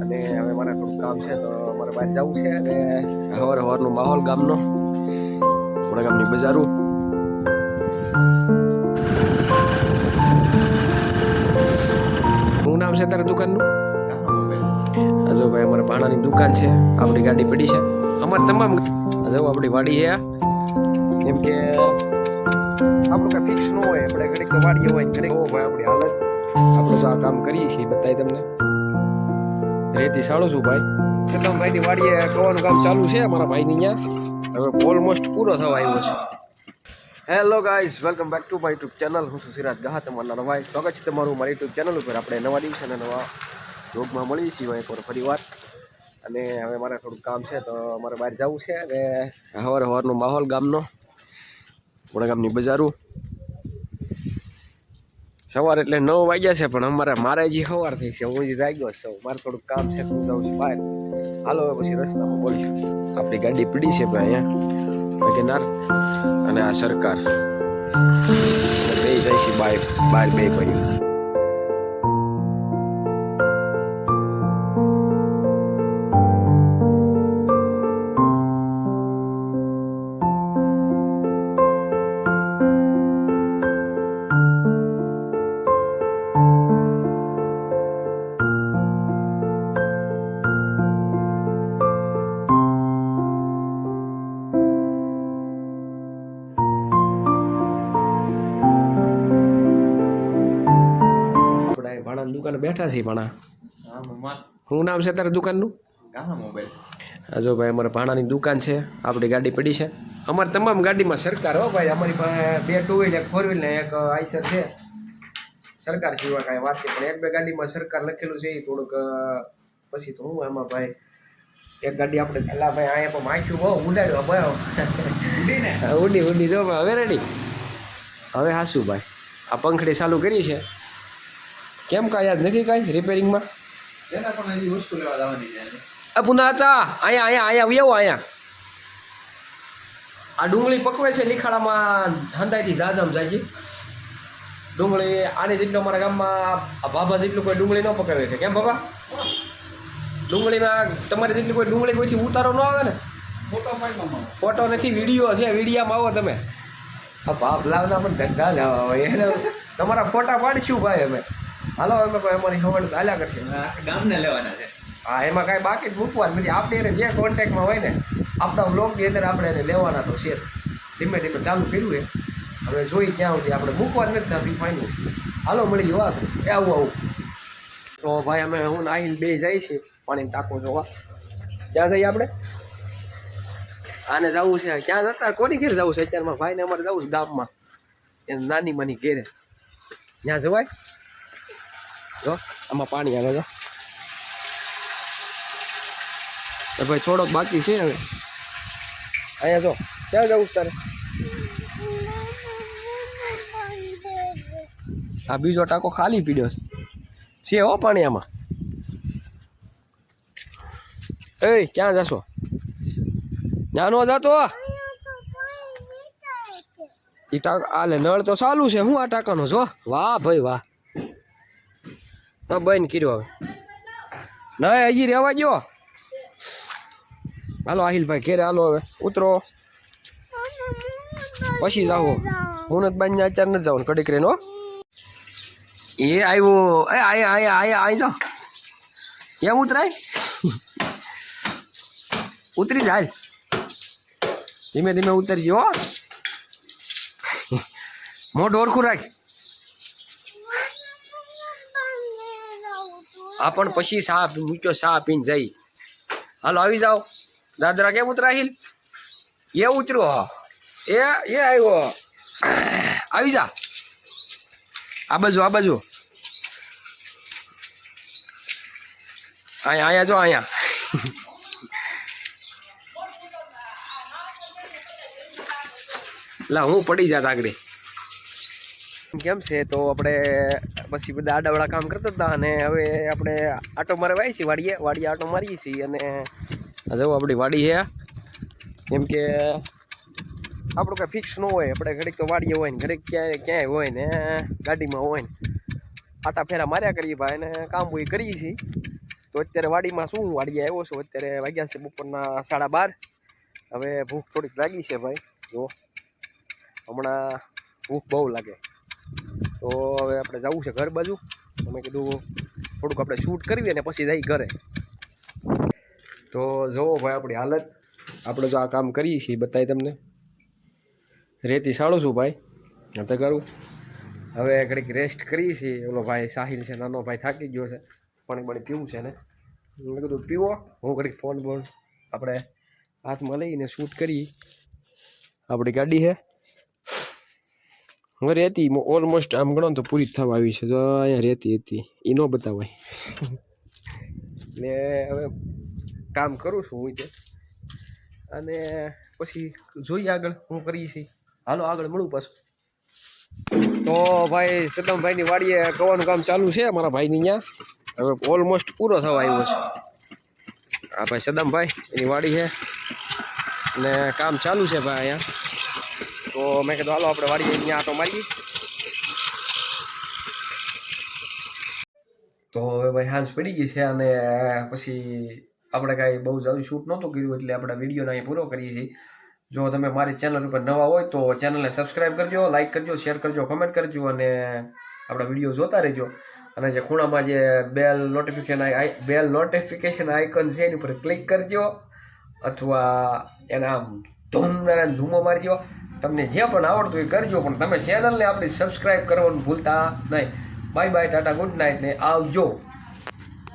અને હવે મારે થોડું કામ છે તો મારે બહાર જવું છે અને હવાર હવારનો માહોલ ગામનો, થોડા ગામની બજારું. શું નામ છે તારા દુકાનનું? હજુ ભાઈ અમારે ભાણાની દુકાન છે, આપણી ગાડી પડી છે. અમારે તમામ આ જો આપણી વાડી છે કેમ કે આપણું કાંઈ ફિક્સ ન હોય, આપણે ઘડીક વાડીએ હોય, ઘડીક હોય આપણી હાલત. આપણે તો આ કામ કરીએ છીએ, બતાવી તમને. રેતી સાળો છું ભાઈ. છતાં ભાઈની વાડીએ કવાનું કામ ચાલુ છે અમારા ભાઈની અહીંયા. હવે ઓલમોસ્ટ પૂરો થવા આવ્યો છે. Hello guys welcome back to my YouTube channel હું સુશીરાજ ગાહ, તમારા નવા સ્વાગત છે તમારું મારી યુટ્યુબ ચેનલ ઉપર. આપણે નવા દિવસે અને નવા રોગમાં મળીએ છીએ એક વાર ફરી વાર. અને હવે મારે થોડુંક કામ છે તો મારે બહાર જવું છે અને હવાર હવારનો માહોલ ગામનો ગામની બજારું. સવાર એટલે નવ વાગ્યા છે, પણ અમારે, મારે જે સવાર થઈ છે. હું જ જાગ્યો છું. મારે થોડુંક કામ છે હું જાઉં છું બહાર. હાલો, હવે પછી રસ્તામાં બોલીશું. આપણી ગાડી પડી છે ભાઈ અહીંયા વેગેનાર અને આ સરકાર. બે જાય છે, બાય, બાર, બે કર્યું આપણે દુકાને બેઠા છીએ પણ શું નામ છે અત્યારે દુકાનનું? જો ભાઈ અમારે ભાણાની દુકાન છે આપણી ગાડી પડી છે. અમારે તમામ ગાડીમાં સરકાર હો ભાઈ અમારી પાસે બે ટુ વ્હીલ એક ફોર વ્હીલ ને એક આઈસર છે. સરકાર સિવાય કાંઈ વાત નહીં પણ એક બે ગાડીમાં સરકાર લખેલું છે એ થોડુંક પછી તો હું એમાં ભાઈ એક ગાડી આપણે પેલા ભાઈ અહીંયા પણ માખ્યું બહુ ઉડાડ્યો ભાઈ ઉડી ઉડી જો હવે રેડી હવે હાસું ભાઈ. આ પંખડી ચાલુ કરી છે. કેમ કાંઈ યાદ નથી કાંઈ રિપેરિંગમાં આ પુના હતા. અહીંયા અહીંયા અહીંયા વ્યવો અહીંયા. આ ડુંગળી પકવે છે લીખાડામાં હંદાઈથી ઝાઝામ જાય છે. ડુંગળી આની જેટલો અમારા ગામમાં ભાભા જેટલું કોઈ ડુંગળી ન પકાવે છે કેમ બાબા? ડુંગળીમાં તમારે જેટલી કોઈ ડુંગળી પછી ઉતારો ન આવે ને? ફોટો નથી વીડિયો છે વિડીયામાં આવો તમે. આ ભાપ લાવના પણ ધંધા લાવવા હોય. એને તમારા ફોટા પાડીશું ભાઈ અમે. હાલો અમે ભાઈ અમારી ખબર હાલ્યા કરશે. ગામને લેવાના છે. હા એમાં કાંઈ બાકી જ મૂકવાનું નથી. આપણે એને જે કોન્ટેક્ટમાં હોય ને આપણા બ્લોગની અંદર આપણે એને લેવાના તો છે ધીમે ધીમે ચાલુ કર્યું એ. હવે જોઈ ક્યાં સુધી આપણે મૂકવાનું નથી ત્યાંથી ફાઇનલ હાલો મળી વાત. એ આવું આવું. તો ભાઈ અમે હું નાહિલ બે જાય છે પાણી ટાંકો જોવા. ક્યાં જઈએ આપણે? આને જવું છે. ક્યાં જતા? કોની ઘેર જવું છે? અત્યારમાં ભાઈને અમારે જવું છે ગામમાં. એ નાની માની ઘેરે. ત્યાં જવાય? જો, આમાં પાણી આવે જો. તો ભાઈ થોડોક બાકી છે હવે. અહીંયા જો, ક્યાં જવું તારે? આ બીજો ટાંકો ખાલી પીડ્યો છે. હો પાણી આમાં. એ ક્યાં જશો? નાનો જતો એ ટાંક, આલે નળ તો ચાલુ છે. હું આ ટાંકાનો? જો, વાહ ભાઈ, વાહ. તો બંધ કર્યો હવે. ના હજી રહેવા ગયો હાલો આહિલભાઈ, ઘેરે હાલો હવે. ઉતરો. પછી જાઓ. હું નથી બાઈને અત્યારે નથી જવાનું કડીક રેનો એ આવ્યો. એ આયા આયા આયા આઈ જાઓ. એમ ઉતરાય? ઉતરી જાય. ધીમે ધીમે ઉતરજી હો. મોઢું ઓળખું રાખ. આ પણ પછી સા મૂક્યો સા પીને જઈ. હાલો, આવી જાઓ. દાદરા, કેમ ઉતરાહિલ એ ઉતર્યો હા. એ એ આવ્યો. આવી જા. આ બાજુ આ બાજુ. અહીંયા અહીંયા જો, અહીંયા. લા, હું પડી જાત આગળ. કેમ છે? તો આપણે પછી બધા આડાવાળા કામ કરતા હતા અને હવે આપણે આટો મારવા આવી છીએ, વાડીએ. વાડીએ આટો મારીએ છીએ અને આ જો આપણી વાડી છે કેમ કે આપણું કાંઈ ફિક્સ ન હોય. આપણે ઘડીક તો વાડીએ હોય ને, ઘડીક ક્યાંય ક્યાંય હોય ને, ગાડીમાં હોય ને. આટા ફેરા માર્યા કરીએ ભાઈ અને કામ હોય કરીએ છીએ. તો અત્યારે વાડીમાં શું? વાડીએ આવ્યો છું. અત્યારે વાગ્યા છે બપોરના સાડા બાર. હવે ભૂખ થોડીક લાગી છે ભાઈ. જો હમણાં ભૂખ બહુ લાગે. તો હવે આપણે જવું છે ઘર બાજુ. તો મેં કીધું થોડુંક આપણે શૂટ કરવી અને પછી જઈ ઘરે. તો જુઓ ભાઈ આપણી હાલત. આપણે જો આ કામ કરીએ છીએ બતાવી તમને. રેતી સાળું છું ભાઈ. તો કરું. હવે ઘડીક રેસ્ટ કરીએ છીએ. ઓલો ભાઈ સાહિલ છે, નાનો ભાઈ થાકી ગયો છે. પાણી પાણી પીવું છે ને. મેં કીધું, પીવો. હું ઘડીક ફોન બોન આપણે હાથમાં લઈને શૂટ કરી આપણી ગાડી છે. હવે રહેતી ઓલમોસ્ટ આમ ગણો તો પૂરી થવા આવી છે. જો અહીંયા રહેતી હતી એ ન બતાવાય. ને હવે કામ કરું છું હું તે અને પછી જોઈએ આગળ હું કરીએ છીએ. હાલો, આગળ મળું પાછું. તો ભાઈ સદમભાઈની વાડીએ કવાનું કામ ચાલુ છે મારા ભાઈની અહીંયા હવે ઓલમોસ્ટ પૂરો થવા આવ્યો છે. આ ભાઈ સદમભાઈ એની વાડી છે. ને કામ ચાલુ છે ભાઈ અહીંયા. તો મેં કીધું, હાલો, આપણે વાડીએ અહીંયા આટો મારીએ તો હવે ભાઈ હાંસ પડી ગઈ છે અને પછી આપણે કાંઈ બહુ જલ્દી શૂટ નહોતું કર્યું, એટલે આપણે વિડીયોને અહીં પૂરો કરીએ છીએ. જો તમે મારી ચેનલ ઉપર નવા હોય તો ચેનલને સબસ્ક્રાઈબ કરજો લાઈક કરજો, શેર કરજો, કમેન્ટ કરજો અને આપણા વીડિયો જોતા રહેજો. અને જે ખૂણામાં જે bell notification bell notification icon છે એની ઉપર ક્લિક કરજો, અથવા એના આમ ધૂમ ધૂમો મારજો. તમને જે પણ આવડતું એ કરજો, પણ તમે ચેનલને આપણી સબસ્ક્રાઈબ કરવાનું ભૂલતા નહીં. Bye bye tata good night ને આવજો.